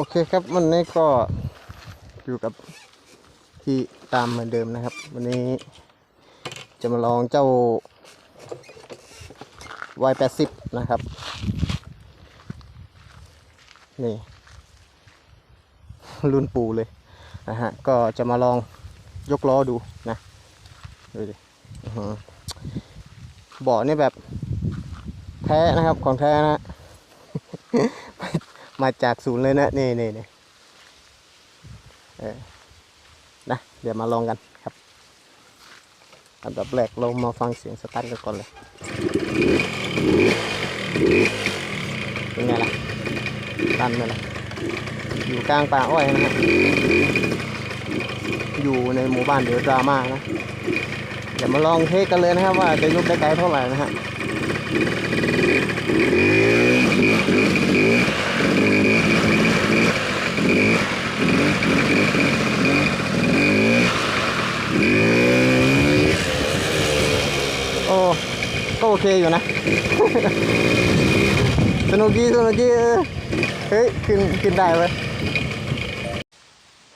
โอเคครับวันนี้ก็อยู่กับที่ตามเหมือนเดิมนะครับ วันนี้จะมาลองเจ้า Y80 นะครับ นี่ รุ่นปูเลยนะฮะก็จะมาลองยกล้อดูนะดูดิอื้อเนี่แบบแท้นะครับของแท้นะ มาจากศูนย์เลยนะนี่นี่นี่เออนะเดี๋ยวมาลองกันครับอันดับแรกเรามาฟังเสียงสตาร์ทกันก่อนเลยเป็นไงล่ะตันไหมล่ะอยู่กลางป่าอ้อยนะฮะอยู่ในหมู่บ้านเดี๋ยวดราม่านะเดี๋ยวมาลองเทสกันเลยนะครับว่าจะยกได้ไกลเท่าไหร่นะฮะ โอ้ ก็โอ เคอยู่นะ สนุกดีสนุกดีเออเฮ้ยขึ้นขึ้นได้เว้ย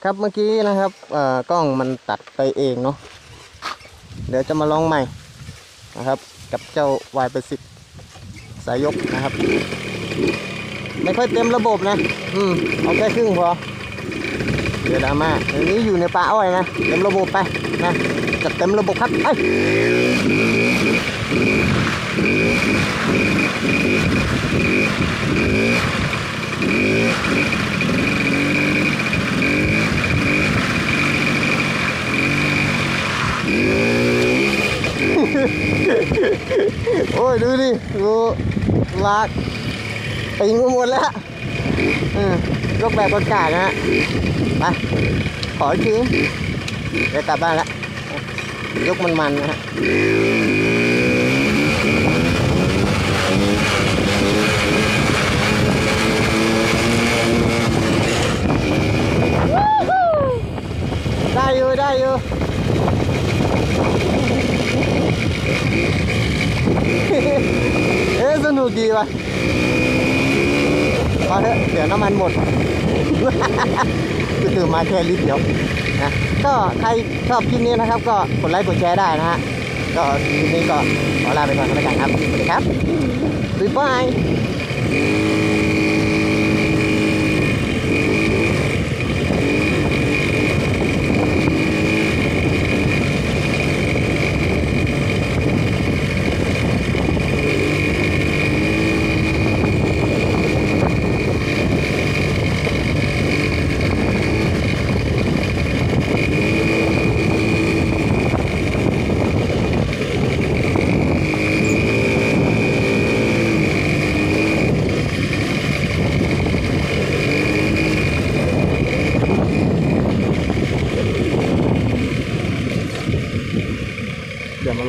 ครับเมื่อกี้นะครับอ่อกล้องมันตัดไปเองเนาะเดี๋ยวจะมาลองใหม่นะครับ กับเจ้า Y 8 0สายยกนะครับ ไม่ค่อยเต็มระบบนะ อืม เอาแค่ครึ่งพอ เดี๋ยวดาม่าอันนี้อยู่ในป่าอ้อยนะเต็มระบบไปนะจัดเต็มระบบครับไอ้ยโอ้ย ดูดิดูลากปิงหมดแล้ว ออยกแบบประกาศนะฮะไปขออีกทีเดี๋ยวกลับบ้านล้วยกมันๆนะฮะได้อยู่ได้อยู่เอ๊ะสนุกดีว่ะ พอเถอะเดี๋ยวน้ำมันหมดคือตื่นมาแค่ลิตรเดียวนะก็ใครชอบคลิปนี้นะครับ ก็กดไลค์กดแชร์ได้นะฮะก็คลิปนี้ก็ขอลาไปก่อนแล้วกันครับสวัสดีครับบ๊ายบาย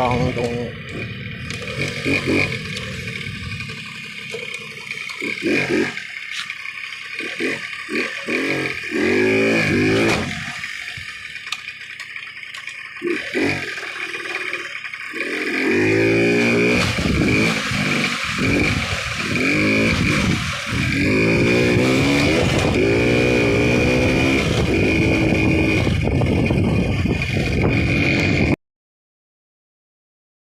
lang itong Thank you.